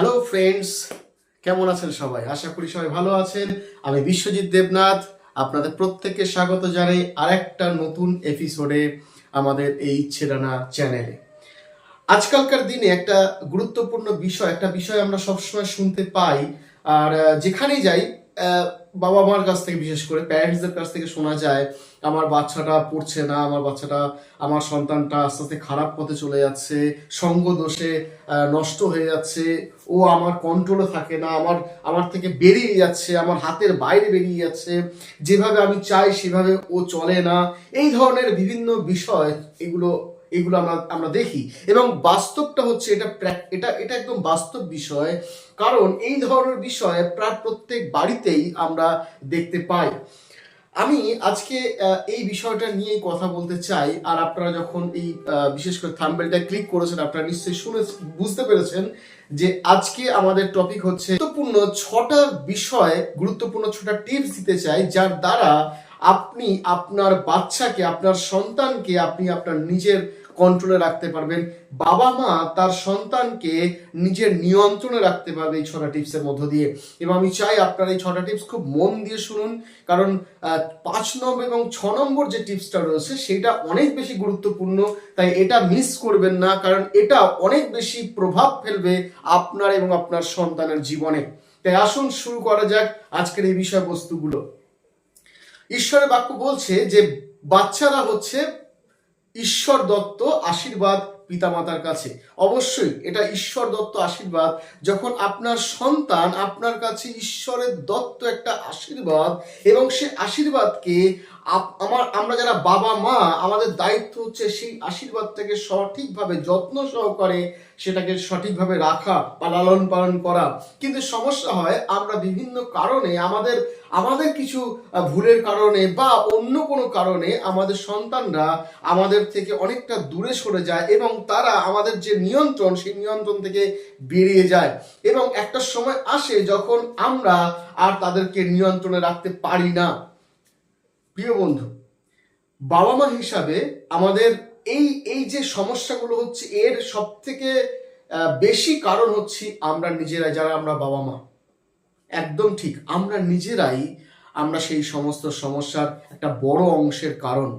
Hello friends কেমন আছেন সবাই? আশা করি সবাই ভালো আছেন। আমি বিশ্বজিৎ দেবনাথ। আপনাদের প্রত্যেককে স্বাগত জানাই আরেকটা নতুন এপিসোডে আমাদের এই ইচ্ছেরানা চ্যানেলে আজকালকার দিনে একটা গুরুত্বপূর্ণ বিষয়, একটা বিষয় আমরা সবসময় শুনতে পাই। আর যেখানেই যাই বাবা মার কাছ থেকে, বিশেষ করে প্যারেন্টসদের কাছ থেকে শোনা যায়, আমার বাচ্চাটা পড়ছে না, আমার বাচ্চাটা, আমার সন্তানটা আস্তে আস্তে খারাপ পথে চলে যাচ্ছে, সঙ্গ দোষে নষ্ট হয়ে যাচ্ছে, ও আমার কন্ট্রোলে থাকে না, আমার আমার থেকে বেরিয়ে যাচ্ছে, আমার হাতের বাইরে বেরিয়ে যাচ্ছে, যেভাবে আমি চাই সেভাবে ও চলে না, এই ধরনের বিভিন্ন বিষয় এগুলো এগুলো আমরা আমরা দেখি। এবং বাস্তবটা হচ্ছে এটা এটা এটা একদম বাস্তব বিষয়, কারণ এই ধরনের বিষয় প্রায় প্রত্যেক বাড়িতেই আমরা দেখতে পাই। আমি আজকে এই বিষয়টা নিয়ে কথা বলতে চাই, আর আপনারা যখন এই বিশেষ করে থাম্বেলটা ক্লিক করেছেন, আপনারা নিশ্চয়ই শুনে, বুঝতে পেরেছেন যে আজকে আমাদের টপিক হচ্ছে গুরুত্বপূর্ণ ছটা বিষয়, গুরুত্বপূর্ণ ছটা টিপস দিতে চাই, যার দ্বারা আপনি আপনার বাচ্চাকে, আপনার সন্তানকে, আপনি আপনার নিজের কন্ট্রোলে রাখতে পারবেন। বাবা মা তার সন্তানকে নিজের নিয়ন্ত্রণে রাখতে পারবে এই ছটা টিপসের মধ্য দিয়ে। এবং আমি চাই আপনারা এই ছটা টিপস খুব মন দিয়ে শুনুন, কারণ পাঁচ নম্বর এবং ছ নম্বর যে টিপসটা রয়েছে সেটা অনেক বেশি গুরুত্বপূর্ণ, তাই এটা মিস করবেন না, কারণ এটা অনেক বেশি প্রভাব ফেলবে আপনার এবং আপনার সন্তানের জীবনে। তাই আসুন, শুরু করা যাক আজকের এই বিষয়বস্তুগুলো। ঈশ্বরের বাক্য বলছে যে বাচ্চারা হচ্ছে ঈশ্বর দত্ত আশীর্বাদ পিতামাতার কাছে। অবশ্যই এটা ঈশ্বর দত্ত আশীর্বাদ। যখন আপনার সন্তান আপনার কাছে ঈশ্বরের দত্ত একটা আশীর্বাদ এবং সে আশীর্বাদকে আমার, আমরা যারা বাবা মা, আমাদের দায়িত্ব হচ্ছে সেই আশীর্বাদটাকে সঠিকভাবে যত্ন সহকারে সেটাকে সঠিকভাবে রাখা বা লালন পালন করা। কিন্তু সমস্যা হয়, আমরা বিভিন্ন কারণে আমাদের আমাদের কিছু ভুলের কারণে বা অন্য কোনো কারণে আমাদের সন্তানরা আমাদের থেকে অনেকটা দূরে সরে যায় এবং তারা আমাদের যে নিয়ন্ত্রণ, সেই নিয়ন্ত্রণ থেকে বেরিয়ে যায়। এবং একটা সময় আসে যখন আমরা আর তাদেরকে নিয়ন্ত্রণে রাখতে পারি না। প্রিয় বন্ধু বাবা মা হিসাবে আমাদের এই এই যে সমস্যাগুলো হচ্ছে, এর সব থেকে বেশি কারণ হচ্ছে আমরা নিজেরাই, যারা আমরা বাবা মা একদম ঠিক, আমরা নিজেরাই আমরা সেই সমস্ত সমস্যার একটা বড় অংশের কারণ।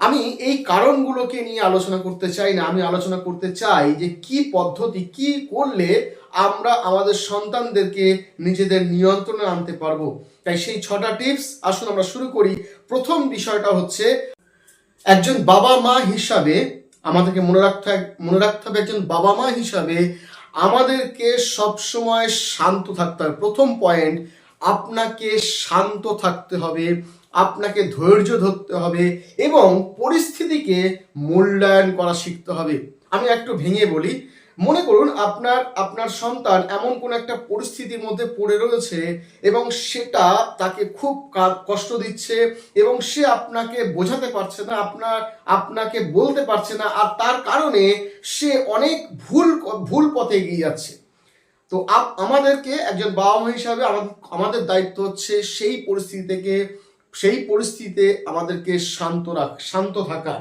আমি এই কারণগুলোকে নিয়ে আলোচনা করতে চাই না, আমি আলোচনা করতে চাই যে কি পদ্ধতি, কি করলে আমরা আমাদের সন্তানদেরকে নিজেদের নিয়ন্ত্রণে আনতে পারব। তাই সেই ছটা টিপস আসুন আমরা শুরু করি। প্রথম বিষয়টা হচ্ছে, একজন বাবা মা হিসাবে আমাদেরকে মনে রাখতে মনে রাখতে হবে একজন বাবা মা হিসাবে আমাদেরকে সবসময় শান্ত থাকতে হবে প্রথম পয়েন্ট আপনাকে শান্ত থাকতে হবে। আপনাকে ধৈর্য ধরতে হবে এবং পরিস্থিতিকে মূল্যায়ন করা শিখতে হবে। আমি একটু ভেঙে বলি, মনে করুন আপনার আপনার সন্তান এমন কোন একটা পরিস্থিতির মধ্যে পড়ে রয়েছে এবং সেটা তাকে খুব কষ্ট দিচ্ছে এবং সে আপনাকে বোঝাতে পারছে না, আপনার, আপনাকে বলতে পারছে না আর তার কারণে সে অনেক ভুল ভুল পথে এগিয়ে যাচ্ছে। তো আমাদেরকে একজন বাবা মা হিসাবে আমাদের দায়িত্ব হচ্ছে সেই পরিস্থিতি থেকে সেই পরিস্থিতিতে আমাদেরকে শান্ত রাখ, শান্ত থাকা।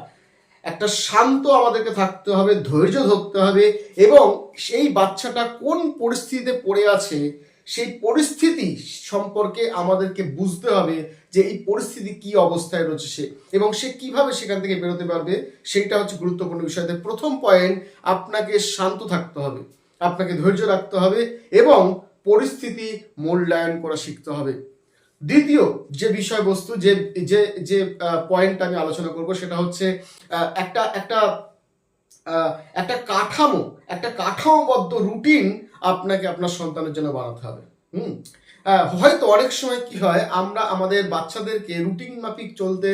একটা শান্ত আমাদেরকে থাকতে হবে, ধৈর্য ধরতে হবে এবং সেই বাচ্চাটা কোন পরিস্থিতিতে পড়ে আছে, সেই পরিস্থিতি সম্পর্কে আমাদেরকে বুঝতে হবে যে এই পরিস্থিতি কি অবস্থায় রয়েছে সে এবং সে কীভাবে সেখান থেকে বেরোতে পারবে সেটা হচ্ছে গুরুত্বপূর্ণ বিষয় প্রথম পয়েন্ট আপনাকে শান্ত থাকতে হবে, আপনাকে ধৈর্য রাখতে হবে এবং পরিস্থিতি মূল্যায়ন করা শিখতে হবে। দ্বিতীয় যে বিষয়বস্তু, যে যে যে পয়েন্ট আমি আলোচনা করব সেটা হচ্ছে একটা একটা একটা কাঠামো, একটা কাঠামোবদ্ধ রুটিন আপনাকে আপনার সন্তানের জন্য বানাতে হবে। হুম? হয়তো অনেক সময় কি হয়, আমরা আমাদের বাচ্চাদেরকে রুটিন মাফিক চলতে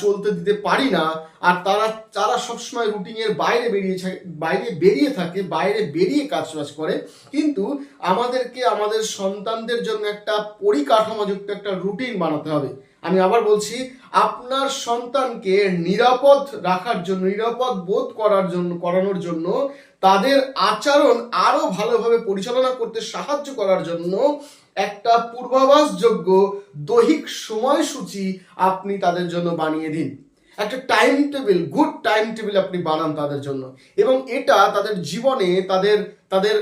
চলতে দিতে পারি না। আর তারা তারা সবসময় রুটিনের বাইরে বেরিয়ে বাইরে বেরিয়ে থাকে, বাইরে বেরিয়ে কাজ বাজ করে। কিন্তু আমাদেরকে, আমাদের সন্তানদের জন্য একটা পরিকাঠামোযুক্ত একটা রুটিন বানাতে হবে। আমি আবার বলছি, আপনার সন্তানকে নিরাপদ রাখার জন্য, নিরাপদ বোধ করার জন্য, করানোর জন্য, তাদের আচরণ আরও ভালোভাবে পরিচালনা করতে সাহায্য করার জন্য একটা পূর্বাভাসযোগ্য দৈহিক সময়সূচি আপনি তাদের জন্য বানিয়ে দিন। একটা time table good time table আপনি বানান তাদের জন্য। এবং এটা তাদের জীবনে, তাদের তাদের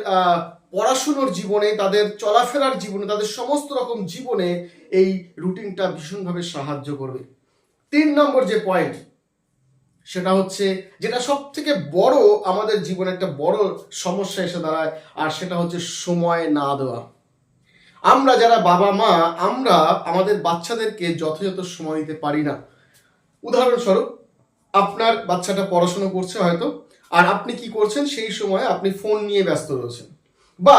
পড়াশুনোর জীবনে, তাদের চলাফেরার জীবনে, তাদের সমস্ত রকম জীবনে এই রুটিনটা ভীষণভাবে সাহায্য করবে। তিন নম্বর যে পয়েন্ট সেটা হচ্ছে যেটা সব থেকে বড় আমাদের জীবনে একটা বড় সমস্যা এসে দাঁড়ায়, আর সেটা হচ্ছে সময় না দেওয়া। আমরা যারা বাবা মা, আমরা আমাদের বাচ্চাদেরকে যথাযথ সময় দিতে পারি না। উদাহরণস্বরূপ, আপনার বাচ্চাটা পড়াশোনা করছে হয়তো, আর আপনি কি করছেন, সেই সময় আপনি ফোন নিয়ে ব্যস্ত রয়েছেন। বা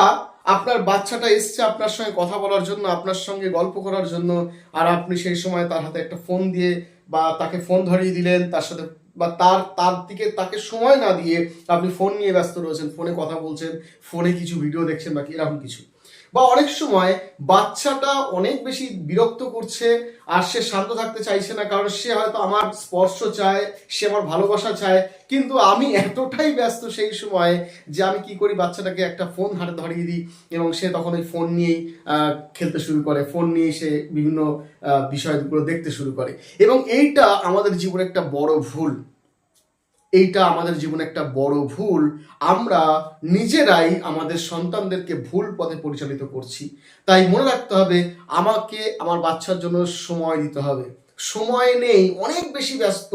আপনার বাচ্চাটা এসছে আপনার সঙ্গে কথা বলার জন্য, আপনার সঙ্গে গল্প করার জন্য, আর আপনি সেই সময় তার হাতে একটা ফোন দিয়ে বা তাকে ফোন ধরিয়ে দিলেন, তার সাথে বা তার তার দিকে তাকে সময় না দিয়ে আপনি ফোন নিয়ে ব্যস্ত রয়েছেন, ফোনে কথা বলছেন, ফোনে কিছু ভিডিও দেখছেন বা এরকম কিছু। বা অনেক সময় বাচ্চাটা অনেক বেশি বিরক্ত করছে আর সে শান্ত থাকতে চাইছে না, কারণ সে হয়তো আমার স্পর্শ চায়, সে আমার ভালোবাসা চায়, কিন্তু আমি এতটাই ব্যস্ত সেই সময় যে আমি কি করি, বাচ্চাটাকে একটা ফোন হাতে ধরিয়ে দিই এবং সে তখন ওই ফোন নিয়েই খেলতে শুরু করে। ফোন নিয়ে সে বিভিন্ন বিষয়গুলো দেখতে শুরু করে। এবং এইটা আমাদের জীবনে একটা বড় ভুল। এইটা আমাদের জীবনে একটা বড় ভুল। আমরা নিজেরাই আমাদের সন্তানদেরকে ভুল পথে পরিচালিত করছি। তাই মনে রাখতে হবে, আমাকে আমার বাচ্চার জন্য সময় দিতে হবে। সময় নেই, অনেক বেশি ব্যস্ত।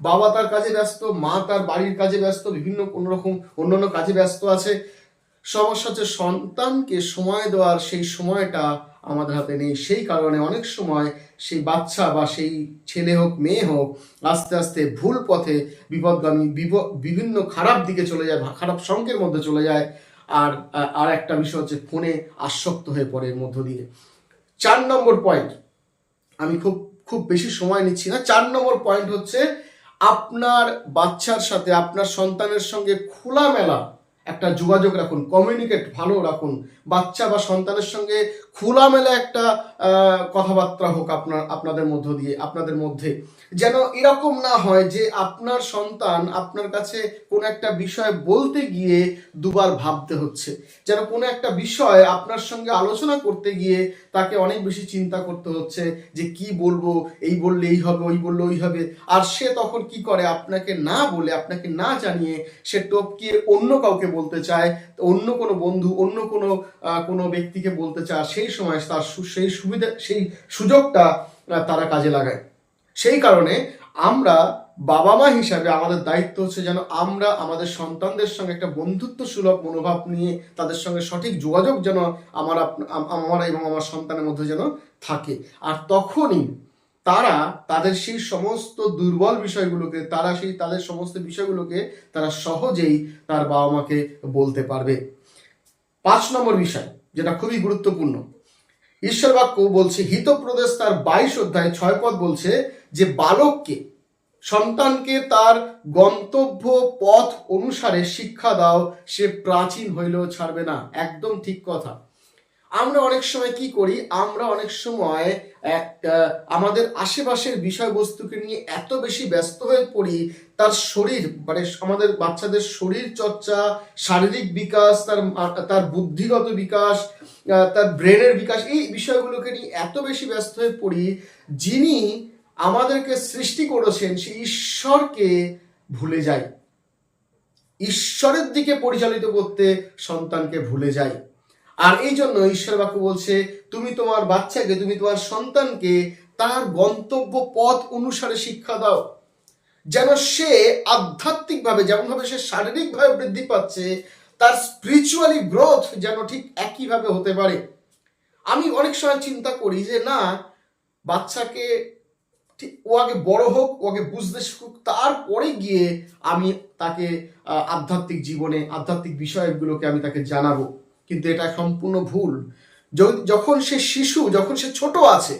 বাবা তার কাজে ব্যস্ত, মা তার বাড়ির কাজে ব্যস্ত, বিভিন্ন কোনোরকম অন্যান্য কাজে ব্যস্ত আছে। সমস্যা হচ্ছে সন্তানকে সময় দেওয়ার সেই সময়টা আমাদের হাতে নেই। সেই কারণে অনেক সময় সেই বাচ্চা বা সেই ছেলে হোক, মেয়ে হোক, আস্তে আস্তে ভুল পথে, বিপদগামী বিপ- বিভিন্ন খারাপ দিকে চলে যায় খারাপ সঙ্গের মধ্যে চলে যায়। আর আর একটা বিষয় হচ্ছে ফোনে আসক্ত হয়ে পড়ে এর মধ্য দিয়ে। চার নম্বর পয়েন্ট আমি খুব খুব বেশি সময় নিচ্ছি না। চার নম্বর পয়েন্ট হচ্ছে আপনার বাচ্চার সাথে, আপনার সন্তানের সঙ্গে খোলামেলা একটা যোগাযোগ রাখুন কমিউনিকেট ভালো রাখুন। বাচ্চা বা সন্তানের সঙ্গে খোলামেলা একটা কথাবার্তা হোক আপনার, আপনাদের মধ্য দিয়ে, আপনাদের মধ্যে। যেন এরকম না হয় যে আপনার সন্তান আপনার কাছে কোনো একটা বিষয় বলতে গিয়ে দুবার ভাবতে হচ্ছে। যেন কোনো একটা বিষয় আপনার সঙ্গে আলোচনা করতে গিয়ে তাকে অনেক বেশি চিন্তা করতে হচ্ছে যে কি বলব, এই বললে এই হবে, ওই বললে ওই হবে। আর সে তখন কি করে? আপনাকে না বলে, আপনাকে না জানিয়ে সে টপকিয়ে অন্য কাউকে বলতে চায় অন্য কোনো বন্ধু, অন্য কোনো কোনো ব্যক্তিকে বলতে চায়, সেই সময় তার সেই সুবিধা, সেই সুযোগটা তারা কাজে লাগায়। সেই কারণে আমরা বাবা মা হিসাবে আমাদের দায়িত্ব হচ্ছে যেন আমরা আমাদের সন্তানদের সঙ্গে একটা বন্ধুত্ব সুলভ মনোভাব নিয়ে তাদের সঙ্গে সঠিক যোগাযোগ যেন আমার আমার এবং আমার সন্তানের মধ্যে যেন থাকে। আর তখনই তারা তাদের সেই সমস্ত দুর্বল বিষয়গুলোকে, তারা সেই তাদের সমস্ত বিষয়গুলোকে তারা সহজেই তার বাবা মাকে বলতে পারবে। পাঁচ নম্বর বিষয়, যেটা খুবই গুরুত্বপূর্ণ। ঈশ্বর বাক্য বলছে, হিতপ্রদেশ তার বাইশ অধ্যায় ছয় পদ বলছে যে, বালককে, সন্তানকে তার গন্তব্য পথ অনুসারে শিক্ষা দাও, সে প্রাচীন হইলেও ছাড়বে না। একদম ঠিক কথা। আমরা অনেক সময় কি করি? আমরা অনেক সময় এক, আমাদের আশেপাশের বিষয়বস্তুকে নিয়ে এত বেশি ব্যস্ত হয়ে পড়ি তার শরীর মানে আমাদের বাচ্চাদের শরীর চর্চা শারীরিক বিকাশ তার তার বুদ্ধিগত বিকাশ তার ব্রেনের বিকাশ এই বিষয়গুলোকে নিয়ে এত বেশি ব্যস্ত হয়ে পড়ি যিনি আমাদেরকে সৃষ্টি করেছেন সেই ঈশ্বরকে ভুলে যাই ঈশ্বরের দিকে পরিচালিত করতে সন্তানকে ভুলে যাই আর এই জন্য ঈশ্বর বাক্য বলছে, তুমি তোমার বাচ্চাকে, তুমি তোমার সন্তানকে তার গন্তব্য পথ অনুসারে শিক্ষা দাও। যেন সে আধ্যাত্মিকভাবে, যেমনভাবে সে শারীরিকভাবে বৃদ্ধি পাচ্ছে, তার স্পিরিচুয়ালি গ্রোথ যেন ঠিক একইভাবে হতে পারে। আমি অনেক সময় চিন্তা করি যে, না, বাচ্চাকে ঠিক, ও আগে বড় হোক, ও আগে বুঝতে শিখুক, তারপরে গিয়ে আমি তাকে আধ্যাত্মিক জীবনে, আধ্যাত্মিক বিষয়গুলোকে আমি তাকে জানাব। কিন্তু এটা সম্পূর্ণ ভুল। যখন সে শিশু, যখন সে ছোট আছে,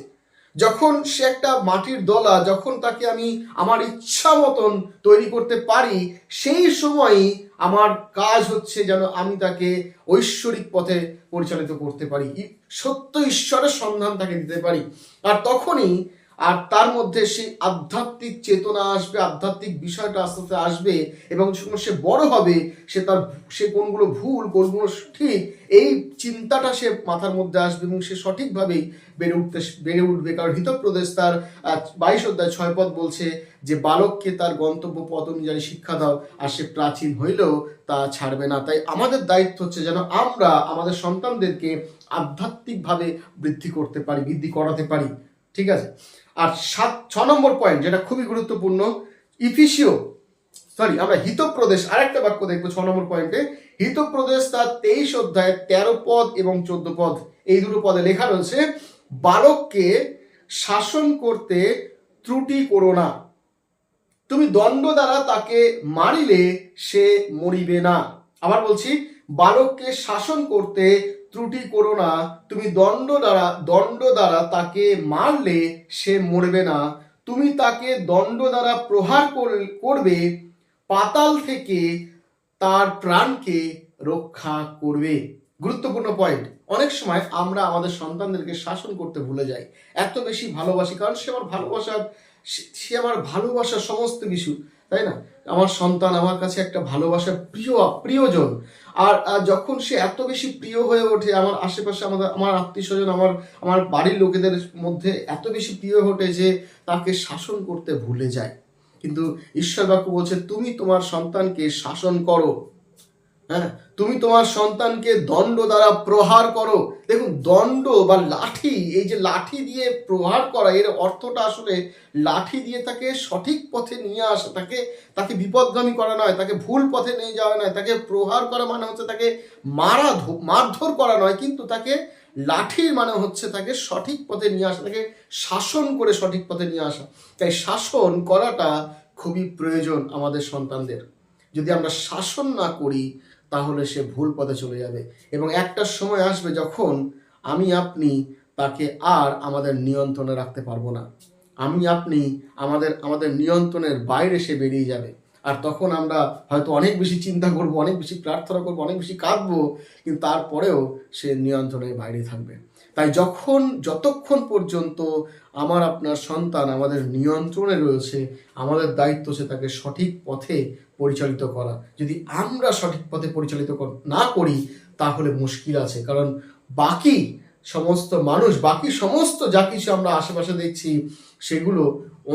যখন সে একটা মাটির দলা, যখন তাকে আমি আমার ইচ্ছা মতন তৈরি করতে পারি, সেই সময়ই আমার কাজ হচ্ছে যেন আমি তাকে ঐশ্বরিক পথে পরিচালিত করতে পারি। সত্য ঈশ্বরের সন্ধান তাকে দিতে পারি। আর তখনই আর তার মধ্যে সেই আধ্যাত্মিক চেতনা আসবে, আধ্যাত্মিক বিষয়টা আস্তে আস্তে আসবে এবং সে বড় হবে, সে তার সে কোনগুলো ভুল, কোনগুলো ঠিক এই চিন্তাটা সে মাথার মধ্যে আসবে এবং সে সঠিকভাবেই বেড়ে উঠতে বেড়ে উঠবে। কারণ হিতপ্রদেশ তার বাইশ অধ্যায় ছয় পদ বলছে যে, বালককে তার গন্তব্য পথ অনুযায়ী শিক্ষা দাও, আর সে প্রাচীন হইলেও তা ছাড়বে না। তাই আমাদের দায়িত্ব হচ্ছে যেন আমরা আমাদের সন্তানদেরকে আধ্যাত্মিকভাবে বৃদ্ধি করতে পারি, বৃদ্ধি করাতে পারি। ঠিক আছে? আর সাত, ছ নম্বর পয়েন্ট যেটা খুবই গুরুত্বপূর্ণ ইফিসিও সরি আমরা হিতপ্রদেশ, আরেকটা বাক্য দেখব ছ নম্বর পয়েন্টে হিতপ্রদেশ তার তেইশ অধ্যায় তেরো পদ এবং চোদ্দ পদ, এই দুটো পদে লেখা রয়েছে, বালককে শাসন করতে ত্রুটি করো না। তুমি দণ্ড দ্বারা তাকে মারিলে সে মরিবে না। আবার বলছি, বালককে শাসন করতে ত্রুটি করো না। তুমি দণ্ড দ্বারা দণ্ড দ্বারা তাকে মারলে সে মরবে না। তুমি তাকে দণ্ড দ্বারা প্রহার কর- করবে, পাতাল থেকে তার প্রাণকে রক্ষা করবে। গুরুত্বপূর্ণ পয়েন্ট অনেক সময় আমরা আমাদের সন্তানদেরকে শাসন করতে ভুলে যাই। এত বেশি ভালোবাসি, কারণ সে আমার ভালোবাসার সে- আমার ভালোবাসার সমস্ত কিছু, তাই না? আমার সন্তান আমার কাছে একটা ভালোবাসা প্রিয়, প্রিয়জন। আর যখন সে এত বেশি প্রিয় হয়ে ওঠে, আমার আশেপাশে আমাদের, আমার আত্মীয় স্বজন আমার আমার বাড়ির লোকেদের মধ্যে এত বেশি প্রিয় ওঠে যে তাকে শাসন করতে ভুলে যায়। কিন্তু ঈশ্বর বাক্য বলছে, তুমি তোমার সন্তানকে শাসন করো। হ্যাঁ? তুমি তোমার সন্তানকে দণ্ড দ্বারা প্রহার করো। দেখুন, দণ্ড বা লাঠি, এই যে লাঠি দিয়ে প্রহার করা, এর অর্থটা আসলে লাঠি দিয়ে তাকে সঠিক পথে নিয়ে আসা, তাকে তাকে বিপদগামী করা নয়, তাকে ভুল পথে নিয়ে যাওয়া নয়, তাকে প্রহার করা মানে হচ্ছে তাকে মারা মারধর করা নয়, কিন্তু তাকে লাঠির মানে হচ্ছে তাকে সঠিক পথে নিয়ে আসা, তাকে শাসন করে সঠিক পথে নিয়ে আসা। তাই শাসন করাটা খুবই প্রয়োজন আমাদের সন্তানদের। যদি আমরা শাসন না করি তাহলে সে ভুল পথে চলে যাবে। এবং একটা সময় আসবে যখন আমি, আপনি তাকে আর আমাদের নিয়ন্ত্রণে রাখতে পারব না। আমি, আপনি আমাদের আমাদের নিয়ন্ত্রণের বাইরে সে বেরিয়ে যাবে। আর তখন আমরা হয়তো অনেক বেশি চিন্তা করব, অনেক বেশি প্রার্থনা করব, অনেক বেশি কাঁদবো, কিন্তু তারপরেও সে নিয়ন্ত্রণের বাইরে থাকবে। তাই যখন, যতক্ষণ পর্যন্ত আমার আপনার সন্তান আমাদের নিয়ন্ত্রণে রয়েছে, আমাদের দায়িত্ব সে তাকে সঠিক পথে পরিচালিত করা। যদি আমরা সঠিক পথে পরিচালিত না করি, তাহলে মুশকিল আছে। কারণ বাকি সমস্ত মানুষ, বাকি সমস্ত যা কিছু আমরা আশেপাশে দেখছি, সেগুলো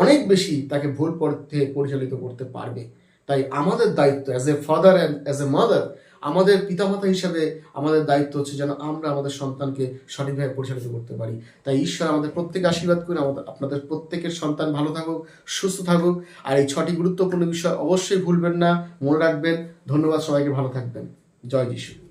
অনেক বেশি তাকে ভুল পথে পরিচালিত করতে পারবে। তাই আমাদের দায়িত্ব as a father and as a mother আমাদের পিতামাতা হিসাবে আমাদের দায়িত্ব হচ্ছে যেন আমরা আমাদের সন্তানকে সঠিকভাবে পরিচালিত করতে পারি। তাই ঈশ্বর আমাদের প্রত্যেকে আশীর্বাদ করে আমাদের, আপনাদের প্রত্যেকের সন্তান ভালো থাকুক, সুস্থ থাকুক। আর এই ছটি গুরুত্বপূর্ণ বিষয় অবশ্যই ভুলবেন না, মনে রাখবেন। ধন্যবাদ সবাইকে, ভালো থাকবেন। জয় যিশু।